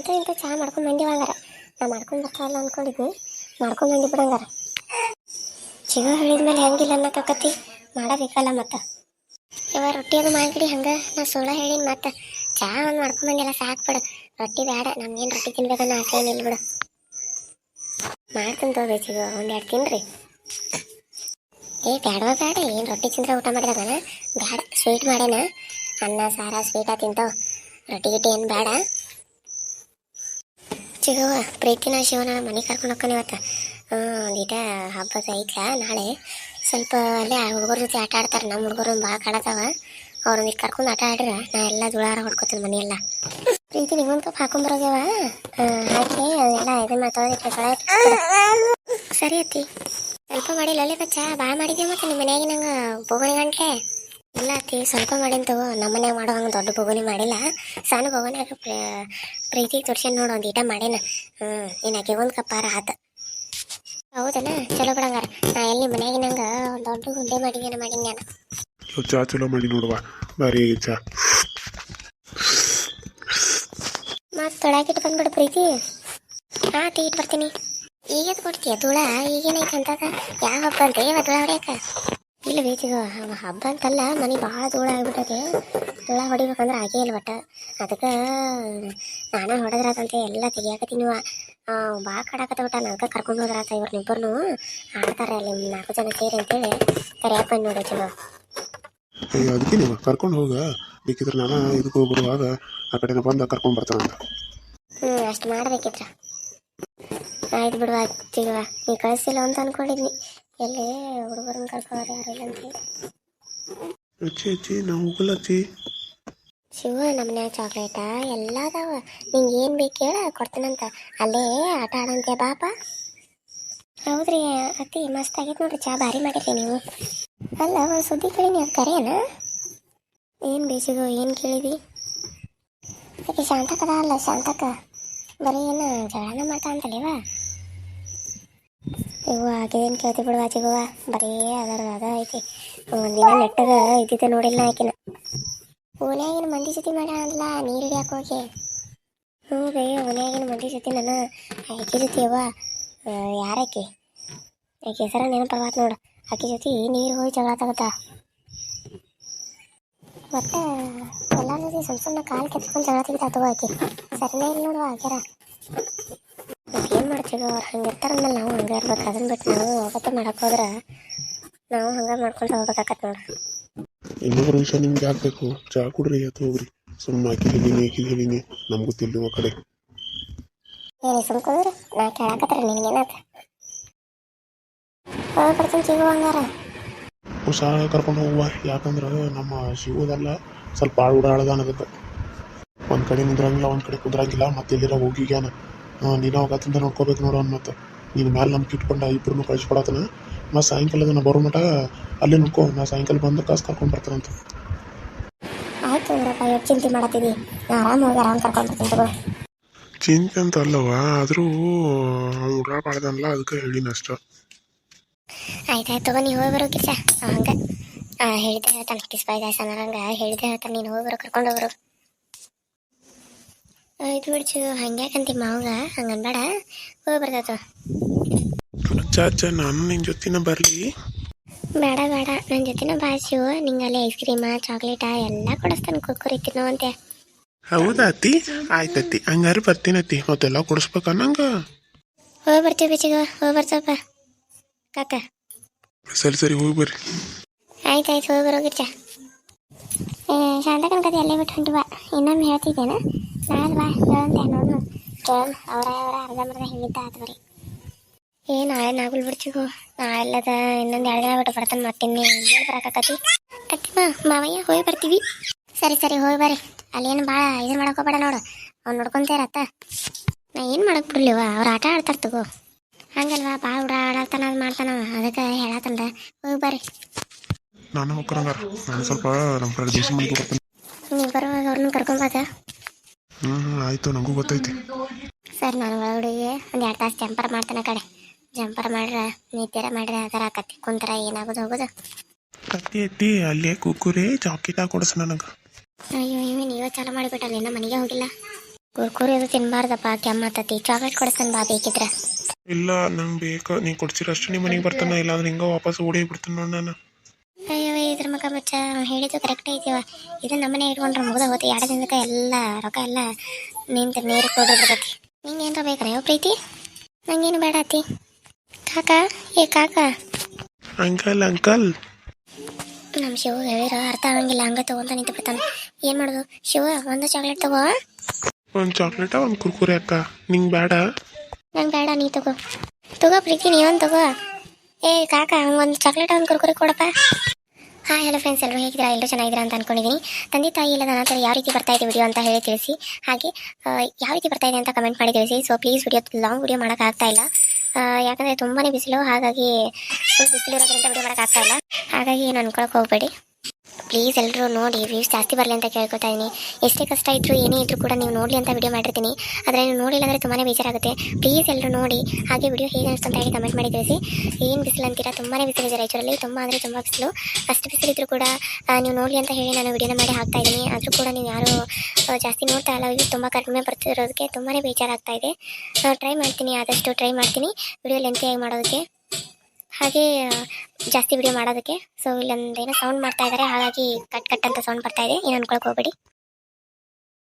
ಇಂಥ ಇಂಥ ಚಹಾ ಮಾಡ್ಕೊಂಡು ಮಂಡಿ ಹಂಗಾರ ನಾ ಮಾಡ್ಕೊಂಡು ಬರ್ತಾವಲ್ಲ ಅನ್ಕೊಂಡಿದ್ವಿ ಮಾಡ್ಕೊಂಡು ಬಂದಿ ಬಿಡಂಗಾರ ಹೇಳಿದ ಹೇಳಿದ್ಮೇಲೆ ಹೆಂಗಿಲ್ಲ ಅನ್ನಕತಿ ಮಾಡಬೇಕಲ್ಲ ಮತ್ತೆ. ಇವ ರೊಟ್ಟಿ ಅದು ಮಾಡ್ಬಿಡಿ ಹಂಗೆ. ನಾ ಸುಳ್ಳ ಹೇಳಿನ ಮತ್ತೆ. ಚಹಾ ಒಂದು ಮಾಡ್ಕೊಂಡು ಬಂದಿಲ್ಲ, ಸಾಕು ಬಿಡು. ರೊಟ್ಟಿ ಬೇಡ ನಮ್ಗೇನು ರೊಟ್ಟಿ ತಿನ್ಬೇಕನ್ನ ಆಸೆ ಏನಿಲ್ಲ ಬಿಡು. ಮಾಡ್ತೀನಿ ತಗೋಬೇಕು ಜೀವ, ಒಂದು ಎರಡು ತಿನ್ರಿ. ಏ ಬೇಡವ ಬೇಡ ಏನು ರೊಟ್ಟಿ ತಿಂದ್ರೆ ಊಟ ಮಾಡಿದಾಗನ? ಬೇಡ ಸ್ವೀಟ್ ಮಾಡ್ಯಾನ ಅನ್ನ, ಸಾರ ಸ್ವೀಟಾ ತಿಂತಾವ. ರೊಟ್ಟಿ ಗಿಟ್ಟಿ ಏನು ಬೇಡ ಚಿಗವ್ವ, ಪ್ರೀತಿನ ಶಿವನ ಮನೆ ಕರ್ಕೊಂಡು ಹೋಗ್ತಾನೆ ಇವತ್ತು. ಒಂದೀಟ ಹಬ್ಬದ ಐತ್ಲ, ನಾಳೆ ಸ್ವಲ್ಪ ಅಲ್ಲೇ ಹುಡುಗರ ಜೊತೆ ಆಟ ಆಡ್ತಾರೆ ನಮ್ಮ ಹುಡುಗರು ಭಾಳ ಕಾಡತಾವ. ಅವ್ರೊಂದಿಟ್ಟು ಕರ್ಕೊಂಡು ಆಟ ಆಡ್ರ, ನಾ ಎಲ್ಲ ದುಳಾರ ಹೊಡ್ಕೊತೀನಿ ಮನೆಯೆಲ್ಲ. ಪ್ರೀತಿ ನಿಗೊಂದು ಕಪ್ ಹಾಕೊಂಬರೋಗ್ಯವ ಹಾಕಿ, ಅದೆಲ್ಲ ಇದನ್ನ ತೊಳೆದಿಟ್ಟು ಸರಿ ಅತ್ತಿ. ಸ್ವಲ್ಪ ಮಾಡಿಲ್ಲ ಅಲ್ಲೇ ಬಚ್ಚ ಭಾಳ ಮಾಡಿದ್ದೆ ಮತ್ತೆ ನಿಮ್ಮ ಮನೆಯಾಗಿ ನಂಗೆ ಬೋಗಣಿ ಗಂಟೆ ಇಲ್ಲ ಅತ್ತಿ ಸ್ವಲ್ಪ ಮಾಡಿನ ತಗೋ. ನಮ್ಮ ಮನ್ಯಾಗ ಮಾಡೋ ಹಂಗೆ ದೊಡ್ಡ ಬೋಗಣಿ ಮಾಡಿಲ್ಲ. ಸಣ್ಣ ಬೋಗನ್ಯಾಗ ಪ್ರೀತಿ ತೋರ್ಸ್ಯಾನ ನೋಡು ಒಂದು ಈಟ ಮಾಡೇನ. ಹ್ಞೂ ಇನ್ನು ಆಕೆ ಒಂದು ಕಪ್ಪಾರ ಆತ. ಹೌದನ? ಚಲೋ ಬಿಡಂಗಾರ. ನಾ ಎಲ್ಲಿ ಮನ್ಯಾಗ ನಂಗೆ ಒಂದು ದೊಡ್ಡ ಗುಂಡೆ ಮಾಡಿದ್ದೇನೆ ಮಾಡೀನಿ ನಾನು. ಚಾ ಚಲೋ ಮಾಡಿ ನೋಡುವ. ಬಾರಿ ಚಾ. ಮತ್ತೆ ತೊಳಾಕಿಟ್ಟು ಬಂದ್ಬಿಡು ಪ್ರೀತಿ. ಹಾಂ ತೀಟ್ ಬರ್ತೀನಿ. ಈಗ ಕೊಡ್ತೀಯ ತುಳ ಈಗೇನೈತೆ ಅಂತದ ಯಾವ ಹಬ್ಬ ಅಂತ? ಯಾವ ತುಳ ಹೊಡ್ಯಾಕ ಇಲ್ಲ ಬೇಚಿಗ ಹಬ್ಬ ಅಂತಲ್ಲ ಮನೆ ಭಾಳ ಧೂಳ ಆಗ್ಬಿಟ್ಟದೆ. ಧೂಳ ಹೊಡಿಬೇಕಂದ್ರೆ ಆಗೇ ಇಲ್ಲ ಒಟ್ಟ. ಅದಕ್ಕೆ ನಾನೇ ಹೊಡೆದ್ರಾತಂತೆ ಎಲ್ಲ ತೆಗಿಯಾಕತ್ತೀನಿ ಭಾಳ ಕಡಾಕತ್ತ ಬಿಟ್ಟ ನನಗೆ ಕರ್ಕೊಂಡು ಹೋದ್ರಾತ ಇವ್ರನ್ನಿಬ್ಬರನ್ನು ಆಡ್ತಾರೆ ಅಲ್ಲಿ ನಾಲ್ಕು ಜನ ಸೇರಿ ಅಂತೇಳಿ ಕರೆಯಪ್ಪ ನೋಡು ನೋಡಿ ಚಲೋ ಅಯ್ಯೋ ಅದಕ್ಕೆ ನೀವು ಕರ್ಕೊಂಡು ಹೋಗ. ಬೇಕಿದ್ರೆ ನಾನು ಇದಕ್ಕೆ ಹೋಗ್ಬಿಡುವಾಗ ಆ ಕಡೆ ಬಂದು ಕರ್ಕೊಂಡು ಬರ್ತಾನಂತ ಹ್ಞೂ ಅಷ್ಟು ಮಾಡಬೇಕಿದ್ರ. ಆಯ್ತು ಬಿಡುವ ಚಿಗುವ ನೀ ಕಳಿಸಿಲ್ಲ ಅಂತ ಅನ್ಕೊಂಡಿದ್ನಿ. ಎಲ್ಲಿ ಹುಡುಗರನ್ನ ಕರ್ಕೋರು ಯಾರು ಇಲ್ಲ ಅಂತ ಅಚ್ಚಿ ಅಚ್ಚಿ ನಾವು ಹೋಗಲ್ಲ ಅಚ್ಚಿ. ಶಿವ ನಮ್ಮನೆ ಚಾಕ್ಲೇಟ ಎಲ್ಲ ಅದಾವ. ನಿಂಗೆ ಏನು ಬೇಕು ಹೇಳ ಕೊಡ್ತೀನಂತ ಅಲ್ಲೇ ಆಟ ಆಡಂತೆ ಬಾಪ. ಹೌದ್ರಿ ಅತ್ತಿ ಮಸ್ತ್ ಆಗೈತೆ ನೋಡ್ರಿ. ಚಾ ಭಾರಿ ಮಾಡಿರಿ ನೀವು. ಅಲ್ಲ ಒಂದು ಸುದ್ದಿ ಕೇಳಿ ನೀವು ಕರೆಯನ ಏನು ಬೇಸಿಗೋ ಏನು ಕೇಳಿದಿ? ಅದಕ್ಕೆ ಶಾಂತಕದ ಅಲ್ಲ ಶಾಂತಕ ಬರೀ ಏನು ಜಗಳನ ಮಾಡ್ತಾ ಅಂತಲ್ಲಿವ ಇವ ಆಕೆದೇನು ಕೇಳ್ತಿ ಬಿಡುವ ಚಿಗುವ ಬರೀ ಅದರ, ಅದ ಐತಿ. ಒಂದಿನ ನೆಟ್ಟಗ ಇದ್ದಿದ್ದೆ ನೋಡಿಲ್ಲ ಆಕಿನ. ಓನ್ಯಾಗಿನ ಮಂದಿ ಜೊತೆ ಮಾಡ್ಯಾಳಲ್ಲ ನೀರು ಹಿಡಿಯಾಕ ಹೋಗಿ. ಹ್ಞೂ ಬೇ ಓನ್ಯಾಗಿನ ಮಂದಿ ಜೊತೆ ನಾನು? ಆಕೆ ಜೊತೆ ಅವ್ವ ಯಾರಾಕಿ? ಆಕೆ ಹೆಸರ ನೆನಪರ್ವಾತ್ ನೋಡು. ಆಕೆ ಜೊತೆ ನೀರು ಹೋಗಿ ಜಗಳ ತಗತ್ತ. ಮತ್ತೆ ಎಲ್ಲರ ಜೊತೆ ಸುಮ್ ಸುಮ್ಮನೆ ಕಾಲು ಕೆತ್ಕೊಂಡು ಜಗಳ ತೆಗಿತಾತವ ಆಕೆ. ಸರಿನೇ ಇಲ್ಲ ನೋಡುವ ಮಾಡ್ತೀವಿ ಅವ್ರು ಹಂಗೆ ಇರ್ತಾರಂದ್ರೆ ನಾವು ಹಂಗೆ ಇರ್ಬೇಕು. ಅದನ್ನ ಬಿಟ್ಟು ನಾವು ಹೋಗತ್ತೆ ಮಾಡಕ್ಕೆ ಹೋದ್ರೆ ನಾವು ಹಂಗೆ ಮಾಡ್ಕೊಂಡು ಹೋಗ್ಬೇಕಾಕತ್ ನೋಡ್ರಿ. ಇನ್ನೊಬ್ಬರ ವಿಷಯ ನಿಮ್ಗೆ ಆಗ್ಬೇಕು ಚಾ ಕುಡ್ರಿ ಅಥವಾ ಹೋಗ್ರಿ. ಸುಮ್ಮನೆ ಆಕಿ ಹೇಳಿನಿ ಆಕಿ ಹೇಳಿನಿ. ನಮ್ಗೆ ಆ ಕಡೆ. ಏನೇ ಸುಮ್ಕೊಂಡ್ರೆ ನಾ ಕೇಳಾಕತ್ರ ನಿನಗೇನಾತ ಹೋಗಿ ಬರ್ತೀನಿ ಹಂಗಾರ. ಹುಷಾರಾಗಿ ಕರ್ಕೊಂಡು ಹೋಗುವ ಯಾಕಂದ್ರೆ ನಮ್ಮ ಶಿವದಲ್ಲ ಸ್ವಲ್ಪ ಆಳು ಉಡಾಳದಾನಗತ್ತೆ ಒಂದು ಕಡೆ ನಿಂದ್ರಂಗಿಲ್ಲ ಒಂದು ಕಡೆ ಕುದ್ರಂಗಿಲ್ಲ ಮತ್ತೆ ಎಲ್ಲಿರ ಹೋಗಿಗ್ಯಾನ. ನೀನು ಹೋಗತ್ತಂತ ನೋಡ್ಕೋಬೇಕು ನೋಡು ಅವ್ನು ಮತ್ತೆ ನೀನು ಮ್ಯಾಲೆ ನಂಬಿಕೆ ಇಟ್ಕೊಂಡು ಇಬ್ಬರನ್ನು ಕಳಿಸ್ಕೊಡತನ ಮತ್ತು ಸಾಯಂಕಾಲದ ನಾ ಬರೋ ಮಟ ಅಲ್ಲೇ ನುಕ್ಕೋ ನಾ ಸಾಯಂಕಾಲ ಬಂದು ಕಾಸು ಕರ್ಕೊಂಡು ಬರ್ತಾನಂತ ಆಯ್ತು ಅಂದ್ರಪ್ಪ ಎಷ್ಟು ಚಿಂತೆ ಮಾಡತ್ತಿದಿ ನಾ ಆರಾಮ್ ಕರ್ಕೊಂಡು ಬರ್ತೀನಿ ಚಿಂತೆ ಅಂತ ಅಲ್ಲವ? ಆದರೂ ಉಡಾಳ ಬಾಳ್ದನಲ್ಲ ಅದಕ್ಕೆ ಹೇಳಿನ ಅಷ್ಟ. ಆಯ್ತಾಯ್ತು ಆಯ್ತು ತಗೋ ನೀ ಹೋಗಿ ಬರೋ ಕಿಸ ಹಂಗೆ. ಹೇಳಿದೆ ಹೇಳ್ತಾನೆ ದಾಸ ಹಂಗೆ. ಹೇಳಿದೆ ಹೇಳ್ತಾನೆ ನೀನು ಹೋಗಿ ಬರೋ ಕರ್ಕೊಂಡು ಹೋಗ್ರು ಆಯ್ತು ಬಿಡ್ಚು ಹಂಗ್ಯಾಕಂತಿ ಮಾವಾಗ? ಹಂಗೆ ಅನ್ಬೇಡ ಹೋಗಿ ಬರ್ತಾತು ಅಚ್ಚ ಅಚ್ಚ ನಾನು ನಿನ್ನ ಜೊತಿನ ಬರಲಿ. ಬೇಡ ಬೇಡ. ನನ್ನ ಜೊತಿನ ಬಾಸು ನಿಂಗೆ ಅಲ್ಲಿ ಐಸ್ ಕ್ರೀಮ ಚಾಕ್ಲೇಟ ಎಲ್ಲ ಕೊಡಿಸ್ತಾನೆ ಕುರ್ಕುರಿ ತಿನ್ನೋ ಅಂತೆ ಹೌದಾ ಅತ್ತಿ? ಆಯ್ತತ್ತಿ ಹಂಗಾರೆ ಬರ್ತೀನತ್ತಿ ಮತ್ತೆಲ್ಲ ಕೊಡಿಸ್ಬೇಕ ನಂಗೆ? ಹೋಗಿ ಬರ್ತೀವಿ ಬಿಚ್ಚಿಗ. ಹೋಗಿ ಬರ್ತಪ್ಪ ಕಾಕ. ಸರಿ ಸರಿ ಹೋಗಿ ಬರ್ರಿ. ಆಯ್ತು ಆಯ್ತು. ಹೋಗಿ ಬರೋಗಿರ್ಚ ಶಾಂತಕನ ಕತೆ ಅಲ್ಲೇ ಬಿಟ್ಟು ಹೊಂಟಿ ಬಾ. ಇನ್ನೊಮ್ಮೆ ಹೇಳ್ತಿದ್ದೇನೆ. ನಾಳೆ ಬಾ ನೋಡು. ಕೇಳೋಣ ಅವರ ಅವರ ಅರ್ಧಂಬರ್ಧ ಹಿಂಗಿದ್ದ ಆತು ಬರೀ. ಏ ನಾಳೆ ನಾಗುಲ್ ನಾಳೆಲ್ಲದ ಇನ್ನೊಂದು ಎರಡು ದಿನ ಬಿಟ್ಟು ಬರ್ತಾನೆ ಮತ್ತಿನ್ನೇ ಏನು ಮಾವಯ್ಯ ಹೋಗಿ ಬರ್ತೀವಿ. ಸರಿ ಸರಿ ಹೋಗಿ ಬರ್ರಿ. ಅಲ್ಲೇನು ಬಾಳ ಇದನ್ನ ಮಾಡಕೋಬೇಡ ಹೋಗ್ಬೇಡ ನೋಡು. ಅವ್ನು ನೋಡ್ಕೊಂತೀರತ್ತ ನಾ ಏನು ಮಾಡಕ್ ಬಿಡ್ಲಿವ ಅವ್ರು ಆಟ ಆಡ್ತಾರ ತಗೋ. ಹಂಗಲ್ವಾ? ಭಾಳ ಉಡಾಡತಾನ ಅದು ಮಾಡ್ತಾನ ಅದಕ್ಕೆ ಹೇಳತ್ತಂದ ಹೋಗಿ ಬರ್ರಿ. ನಾನು ಹೋಗ್ಕರಂಗಾರ ನಾನು ಸ್ವಲ್ಪ ನಮ್ಮ ಫ್ರೆಂಡ್ ದೇಶ ಮನೆಗೆ ಬರ್ತೀನಿ ನೀವು ಬರುವಾಗ ಅವ್ರನ್ನ ಹ್ಞೂ ಆಯಿತು ನನಗೂ ಗೊತ್ತೈತಿ. ಸರ್ ನಾನು ಒಳಗಡೆಗೆ ಒಂದು ಎರಡು ತಾಸು ಜಂಪರ್ ಮಾಡ್ತಾನೆ ಕಡೆ. ಜಂಪರ್ ಮಾಡ್ರೆ ನೀತಿರ ಮಾಡ್ರೆ ಅದರ ಆಕತಿ ಕುಂತರ ಏನಾಗೋದು ಹೋಗೋದು. ಕತ್ತಿ ಎತ್ತಿ ಅಲ್ಲೇ ಕುಕ್ಕುರಿ ಚಾಕಿಟ ಕೊಡಿಸ್ ನನಗೆ. ಅಯ್ಯೋ ಇವೆ ನೀವ ಚಾಲು ಮಾಡಿಬಿಟ್ಟಲ್ಲ ಇನ್ನೂ ಮನೆಗೆ ಹೋಗಿಲ್ಲ. ಕುರ್ಕುರಿ ಅದು ತಿನ್ಬಾರ್ದಪ್ಪ ಕೆಮ್ಮತ್ತತಿ ಚಾಕ್ಲೇಟ್ ಕೊಡಿಸ್ತಾನೆ ಬಾ ಬೇಕಿದ್ರೆ. ಇಲ್ಲ ನಂಗೆ ಬೇಕು. ನೀ ಕೊಡ್ಸಿರೋ ಅಷ್ಟು ನಿಮ್ಮ ಮನೆಗೆ ಬರ್ತಾನೆ ಇಲ್ಲ ಅಂದ್ರೆ ಹಿಂಗೆ ವಾಪಸ್ ಓಡಿ ಬಿಡ್ತಾನೆ ನೋಡಿ ನಾನು. ಇದ್ರ ಮಗ ಬಚ್ಚ ಅವ್ನು ಹೇಳಿದ್ದು ಕರೆಕ್ಟ್ ಐತಿವ ಇದು ನಮ್ಮನೆ ಇಟ್ಕೊಂಡ್ರೆ ಮುಗ್ದ ಹೋತಿ. ಎರಡು ದಿನಕ್ಕೆ ಎಲ್ಲ ರೊಕ್ಕ ಎಲ್ಲ ನಿಂತ ನೀರು ಕೊಡೋದ್ರತಿ ನಿಂಗೆ ಏನಾರ ಬೇಕಾರೆ ಯಾವ ಪ್ರೀತಿ? ನಂಗೇನು ಬೇಡ ಅತ್ತಿ. ಕಾಕ ಏ ಕಾಕ. Uncle uncle. ನಮ್ಮ ಶಿವ ಹೇಳಿರ ಅರ್ಥ ಆಗಂಗಿಲ್ಲ. ಹಂಗ ತಗೊಂತ ನಿಂತು ಬಿಡ್ತಾನೆ. ಏನು ಮಾಡೋದು? ಶಿವ ಒಂದು ಚಾಕ್ಲೇಟ್ ತಗೋ. ಒಂದು ಚಾಕ್ಲೇಟ ಒಂದು ಕುರ್ಕುರೆ ಅಕ್ಕ. ನಿಂಗೆ ಬೇಡ. ನಂಗೆ ಬೇಡ ನೀ ತಗೋ. ತಗೋ ಪ್ರೀತಿ ನೀವೊಂದು ತಗೋ. ಏ ಕಾಕ ಒಂದು ಚಾಕ್ಲೇಟ್ ಒಂದು ಕುರ್ಕುರಿ ಕೊಡಪ್ಪ. ಹಾಯ್ ಹಲೋ ಫ್ರೆಂಡ್ಸ್ ಎಲ್ಲರೂ ಹೇಗಿದ್ದೀರಾ? ಎಲ್ಲರೂ ಚೆನ್ನಾಗಿದ್ದೀರಾ ಅಂತ ಅನ್ಕೊಂಡಿದ್ದೀನಿ. ತಂದೆ ತಾಯಿ ಇಲ್ಲದ ನಂತರ ಯಾವ ರೀತಿ ಬರ್ತಾ ಇದೆ ವಿಡಿಯೋ ಅಂತ ಹೇಳಿ ತಿಳಿಸಿ. ಹಾಗೆ ಯಾವ ರೀತಿ ಬರ್ತಾ ಇದೆ ಅಂತ ಕಮೆಂಟ್ ಮಾಡಿ ತಿಳಿಸಿ. So please video long video ಮಾಡೋಕ್ಕಾಗ್ತಾ ಇಲ್ಲ. ಯಾಕಂದರೆ ತುಂಬಾ ಬಿಸಿಲು, ಹಾಗಾಗಿ ಬಿಸಿಲು ಇರೋದ್ರಿಂದ ವಿಡಿಯೋ ಮಾಡೋಕ್ಕಾಗ್ತಾ ಇಲ್ಲ. ಹಾಗಾಗಿ ಏನು ಅನ್ಕೊಳಕ್ಕೆ ಹೋಗಬೇಡಿ. ಪ್ಲೀಸ್ ಎಲ್ಲರೂ ನೋಡಿ ವ್ಯೂಸ್ ಜಾಸ್ತಿ ಬರಲಿ ಅಂತ ಕೇಳ್ಕೊತಾ ಇದ್ದೀನಿ ಎಷ್ಟೇ ಕಷ್ಟ ಇದ್ದರೂ ಏನೇ ಇದ್ದರೂ ಕೂಡ ನೀವು ನೋಡಲಿ ಅಂತ ವಿಡಿಯೋ ಮಾಡಿರ್ತೀನಿ ಆದರೆ ನೀವು ನೋಡಿಲ್ಲ ಅಂದರೆ ತುಂಬಾ ಬೇಜಾರಾಗುತ್ತೆ. ಪ್ಲೀಸ್ ಎಲ್ಲರೂ ನೋಡಿ, ಹಾಗೆ ವಿಡಿಯೋ ಹೇಗೆ ಅನಿಸ್ತು ಅಂತ ಹೇಳಿ ಕಮೆಂಟ್ ಮಾಡಿ ತಿಳಿಸಿ. ಏನು ಬಿಸಿಲು ಅಂತೀರಾ? ತುಂಬಾ ಬಿಸಿಲಿದೆ ರಾಯಚೂರಲ್ಲಿ. ತುಂಬ ಅಂದರೆ ತುಂಬ ಬಿಸಿಲು. ಅಷ್ಟು ಇದ್ದರೂ ಕೂಡ ನೀವು ನೋಡಿ ಅಂತ ಹೇಳಿ ನಾನು ವಿಡಿಯೋನ ಮಾಡಿ ಹಾಕ್ತಾ ಇದ್ದೀನಿ ಆದರೂ ಕೂಡ ನೀವು ಯಾರು ಜಾಸ್ತಿ ನೋಡ್ತಾ ಇಲ್ಲ ಇದು ತುಂಬ ಕಡಿಮೆ ಬರ್ತಿರೋದಕ್ಕೆ ತುಂಬಾ ಬೇಜಾರಾಗ್ತಾ ಇದೆ. ಟ್ರೈ ಮಾಡ್ತೀನಿ, ಆದಷ್ಟು ಟ್ರೈ ಮಾಡ್ತೀನಿ. ವಿಡಿಯೋ ಲೆಂತಿಯಾಗಿ ಮಾಡೋದಕ್ಕೆ. ಹಾಗೆ, ಜಾಸ್ತಿ ವಿಡಿಯೋ ಮಾಡೋದಕ್ಕೆ. ಸೊ ಇಲ್ಲೊಂದೇನೋ ಸೌಂಡ್ ಮಾಡ್ತಾ ಇದ್ದಾರೆ ಹಾಗಾಗಿ ಕಟ್ ಕಟ್ ಅಂತ ಸೌಂಡ್ ಬರ್ತಾ ಇದೆ. ಏನು ಅನ್ಕೊಳಕ್ ಹೋಗ್ಬೇಡಿ.